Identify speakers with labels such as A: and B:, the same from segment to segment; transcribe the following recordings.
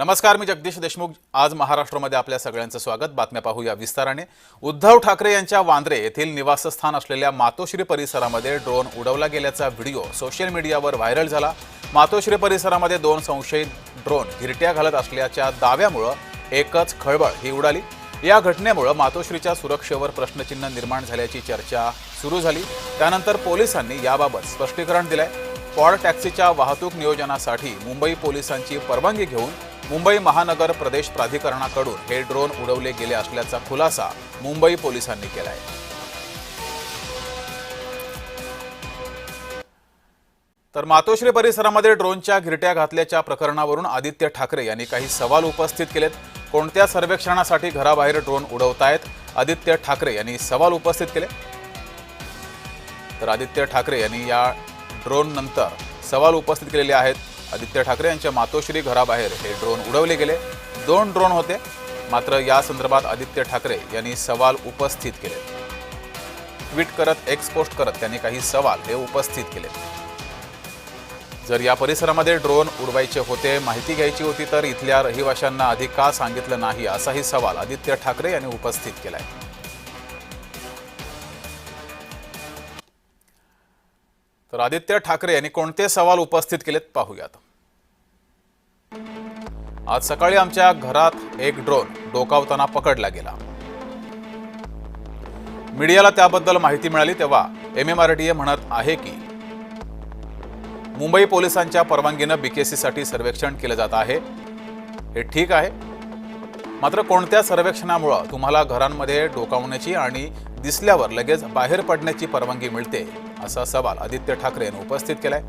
A: नमस्कार मी जगदीश देशमुख. आज महाराष्ट्रामध्ये आपल्या सगळ्यांचं स्वागत. बातम्या पाहूया विस्ताराने. उद्धव ठाकरे यांच्या वांद्रे येथील निवासस्थान असलेल्या मातोश्री परिसरामध्ये ड्रोन उडवला गेल्याचा व्हिडिओ सोशल मीडियावर व्हायरल झाला. मातोश्री परिसरामध्ये दोन संशयित ड्रोन घिरट्या घालत असल्याच्या दाव्यामुळं एकच खळबळ ही उडाली. या घटनेमुळं मातोश्रीच्या सुरक्षेवर प्रश्नचिन्ह निर्माण झाल्याची चर्चा सुरू झाली. त्यानंतर पोलिसांनी याबाबत स्पष्टीकरण दिलंय. पॉड टॅक्सीच्या वाहतूक नियोजनासाठी मुंबई पोलिसांची परवानगी घेऊन मुंबई महानगर प्रदेश प्राधिकरणाकडून हे ड्रोन उडवले गेले असल्याचा खुलासा मुंबई पोलिसांनी केलाय. तर मातोश्री परिसरामध्ये ड्रोनच्या घिरट्या घातल्याच्या प्रकरणावरून आदित्य ठाकरे यांनी काही सवाल उपस्थित केलेत. कोणत्या सर्वेक्षणासाठी घराबाहेर ड्रोन उडवतायत? आदित्य ठाकरे यांनी सवाल उपस्थित केले. तर आदित्य ठाकरे यांनी या ड्रोन नंतर सवाल उपस्थित केलेले आहेत. आदित्य ठाकरे यांच्या मातोश्री घराबाहेर हे ड्रोन उडवले गेले. दोन ड्रोन होते. मात्र या संदर्भात आदित्य ठाकरे यांनी सवाल उपस्थित केले. ट्विट करत एक्स पोस्ट करत त्यांनी काही सवाल हे उपस्थित केले. जर या परिसरामध्ये ड्रोन उडवायचे होते माहिती घ्यायची होती तर इथल्या रहिवाशांना आधी का सांगितलं नाही असाही सवाल आदित्य ठाकरे यांनी उपस्थित केला आहे तर आदित्य ठाकरे यांनी कोणते सवाल उपस्थित केलेत पाहूयात. आज सकाळी आमच्या घरात एक ड्रोन डोकावताना पकडला गेला. मीडियाला त्याबद्दल माहिती मिळाली तेव्हा M M R D A म्हणत आहे की मुंबई पोलिसांच्या परवानगीनं बीकेसीसाठी सर्वेक्षण केलं जात आहे. हे ठीक आहे. मात्र कोणत्या सर्वेक्षणामुळं तुम्हाला घरांमध्ये डोकावण्याची आणि दिसल्यावर लगेच बाहेर पडण्याची परवानगी मिळते असा सवाल आदित्य ठाकरे यांनी उपस्थित केलाय.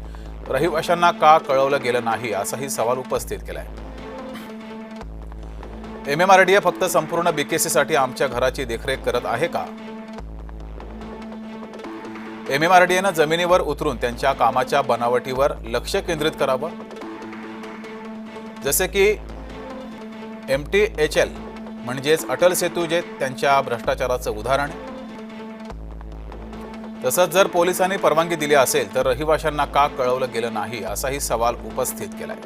A: रहिवाशांना का कळवलं गेलं नाही असाही सवाल उपस्थित केलाय. एम एम आर डी फक्त संपूर्ण बीकेसीसाठी आमच्या घराची देखरेख करत आहे का? एम एम आर डी जमिनीवर उतरून त्यांच्या कामाच्या बनावटीवर लक्ष केंद्रित करावं? जसे की एम टी एच एल म्हणजेच अटल सेतू जे त्यांच्या भ्रष्टाचाराचं उदाहरण आहे. तसंच जर पोलिसांनी परवानगी दिली असेल तर रहिवाशांना का कळवलं गेलं नाही असाही सवाल उपस्थित केलाय.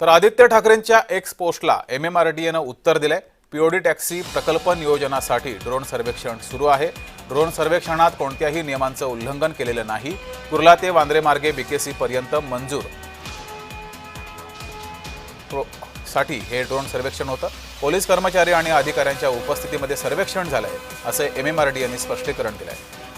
A: तर आदित्य ठाकरेंच्या एक्स पोस्टला एम एम आर डी एनं उत्तर दिलंय. पीओडी टॅक्सी प्रकल्प नियोजनासाठी ड्रोन सर्वेक्षण सुरू आहे. ड्रोन सर्वेक्षणात कोणत्याही नियमांचं उल्लंघन केलेलं नाही. कुर्ला ते वांद्रे मार्गे बीकेसी पर्यंत मंजूर. साठी हे ड्रोन सर्वेक्षण होतं. पोलीस कर्मचारी आणि अधिकाऱ्यांच्या उपस्थितीमध्ये सर्वेक्षण झालंय असं एम एम आर डी यांनी स्पष्टीकरण दिलं आहे